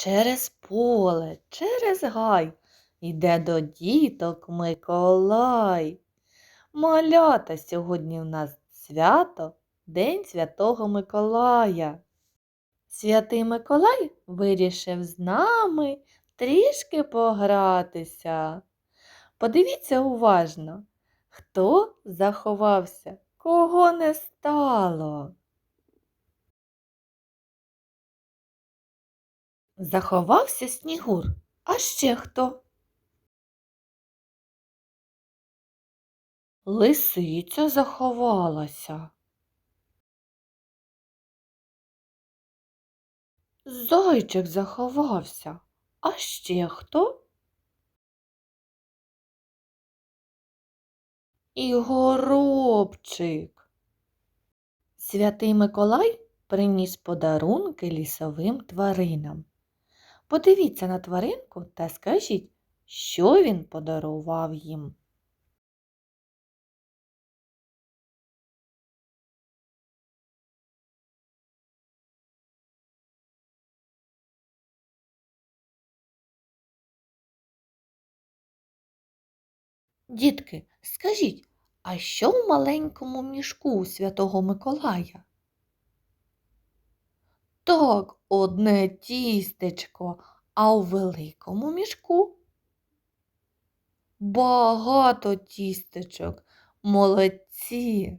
Через поле, через гай йде до діток Миколай. Малята, сьогодні в нас свято, День Святого Миколая. Святий Миколай вирішив з нами трішки погратися. Подивіться уважно, хто заховався, кого не стало. Заховався Снігур. А ще хто? Лисиця заховалася. Зайчик заховався. А ще хто? І горобчик. Святий Миколай приніс подарунки лісовим тваринам. Подивіться на тваринку та скажіть, що він подарував їм. Дітки, скажіть, а що в маленькому мішку Святого Миколая? Так, одне тістечко, а у великому мішку багато тістечок. Молодці.